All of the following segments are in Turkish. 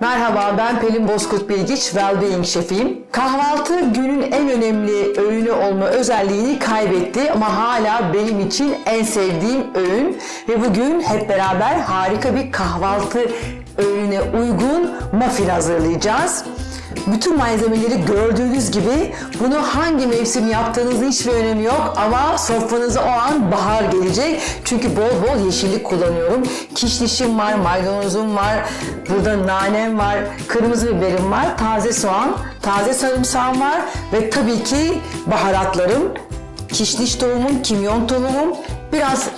Merhaba ben Pelin Bozkurt Bilgiç, Wellbeing şefiyim. Kahvaltı günün en önemli öğünü olma özelliğini kaybetti ama hala benim için en sevdiğim öğün. Ve bugün hep beraber harika bir kahvaltı öğününe uygun muffin hazırlayacağız. Bütün malzemeleri gördüğünüz gibi bunu hangi mevsim yaptığınızın hiçbir önemi yok ama sofranıza o an bahar gelecek. Çünkü bol bol yeşillik kullanıyorum. Kişnişim var, maydanozum var, burada nanem var, kırmızı biberim var, taze soğan, taze sarımsağım var ve tabii ki baharatlarım. Kişniş tohumum, kimyon tohumum, biraz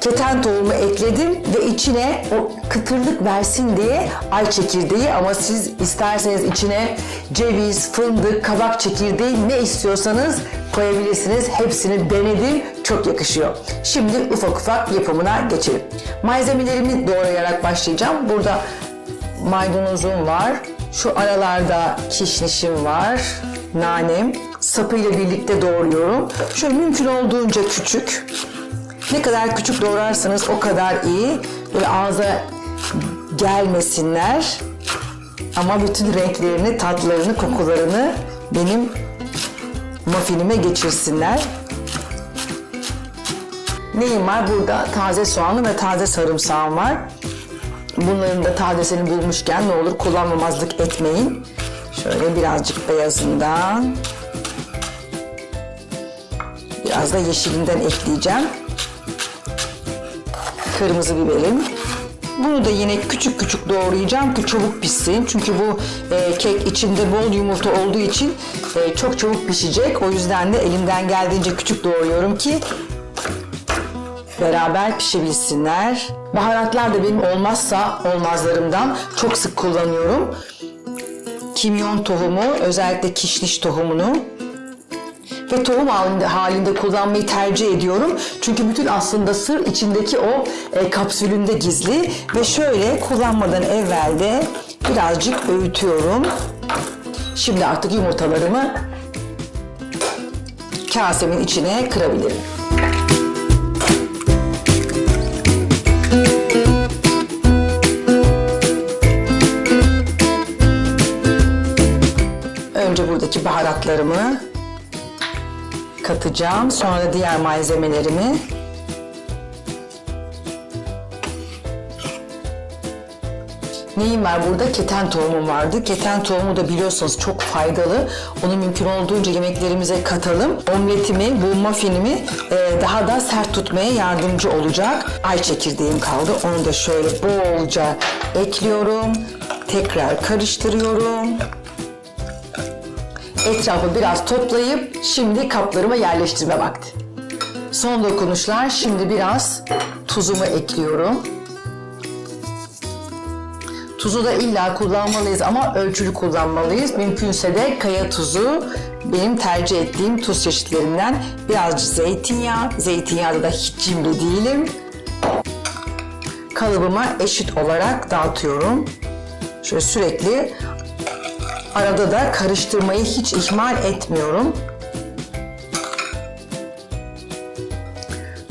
keten tohumu ekledim ve içine o kıtırlık versin diye ay çekirdeği ama siz isterseniz içine ceviz, fındık, kabak çekirdeği ne istiyorsanız koyabilirsiniz. Hepsini denedim. Çok yakışıyor. Şimdi ufak ufak yapımına geçelim. Malzemelerimi doğrayarak başlayacağım. Burada maydanozum var. Şu aralarda kişnişim var. Nanem. Sapıyla birlikte doğruyorum. Şöyle mümkün olduğunca küçük. Ne kadar küçük doğrarsanız o kadar iyi. Böyle ağza gelmesinler. Ama bütün renklerini, tatlarını, kokularını benim muffinime geçirsinler. Neyim var? Burada taze soğanlı ve taze sarımsağım var. Bunların da tazesini bulmuşken ne olur kullanmamazlık etmeyin. Şöyle birazcık beyazından. Biraz da yeşilinden ekleyeceğim kırmızı biberim. Bunu da yine küçük küçük doğrayacağım ki çabuk pişsin. Çünkü bu e, kek içinde bol yumurta olduğu için e, çok çabuk pişecek. O yüzden de elimden geldiğince küçük doğruyorum ki beraber pişebilsinler. Baharatlar da benim olmazsa olmazlarımdan çok sık kullanıyorum. Kimyon tohumu, özellikle kişniş tohumunu ve tohum halinde, halinde kullanmayı tercih ediyorum. Çünkü bütün aslında sır içindeki o e, kapsülünde gizli ve şöyle kullanmadan evvel de birazcık öğütüyorum. Şimdi artık yumurtalarımı kasemin içine kırabilirim. Önce buradaki baharatlarımı katacağım. Sonra diğer malzemelerimi. Neyim var burada? Keten tohumum vardı. Keten tohumu da biliyorsunuz çok faydalı. Onu mümkün olduğunca yemeklerimize katalım. Omletimi, bu muffinimi e, daha da sert tutmaya yardımcı olacak. Ay çekirdeğim kaldı. Onu da şöyle bolca ekliyorum. Tekrar karıştırıyorum. Etrafı biraz toplayıp şimdi kaplarıma yerleştirme vakti. Son dokunuşlar. Şimdi biraz tuzumu ekliyorum. Tuzu da illa kullanmalıyız ama ölçülü kullanmalıyız. Mümkünse de kaya tuzu benim tercih ettiğim tuz çeşitlerinden. Birazcık zeytinyağı. Zeytinyağda da hiç cimri değilim. Kalıbıma eşit olarak dağıtıyorum. Şöyle sürekli Arada da karıştırmayı hiç ihmal etmiyorum.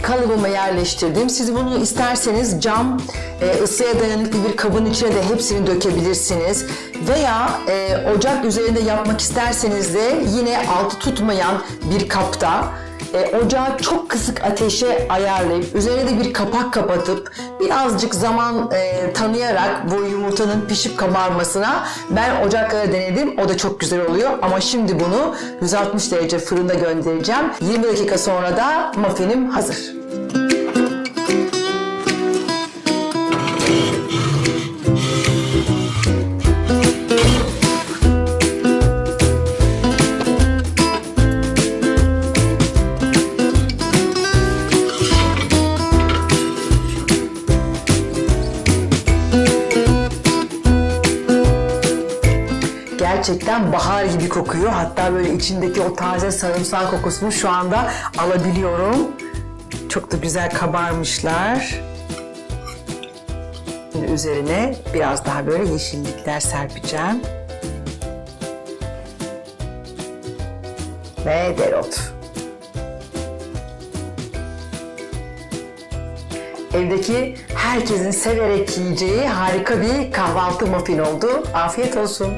Kalıbıma yerleştirdim. Siz bunu isterseniz cam, e, ısıya dayanıklı bir kabın içine de hepsini dökebilirsiniz. Veya e, ocak üzerinde yapmak isterseniz de yine altı tutmayan bir kapta e, ocağı çok kısık ateşe ayarlayıp üzerine de bir kapak kapatıp birazcık zaman e, tanıyarak bu yumurtanın pişip kabarmasına ben ocaklara denedim. O da çok güzel oluyor ama şimdi bunu 160 derece fırında göndereceğim. 20 dakika sonra da muffinim hazır. Gerçekten bahar gibi kokuyor. Hatta böyle içindeki o taze sarımsak kokusunu şu anda alabiliyorum. Çok da güzel kabarmışlar. Şimdi üzerine biraz daha böyle yeşillikler serpeceğim. Ve dereotu. evdeki herkesin severek yiyeceği harika bir kahvaltı muffin oldu. Afiyet olsun.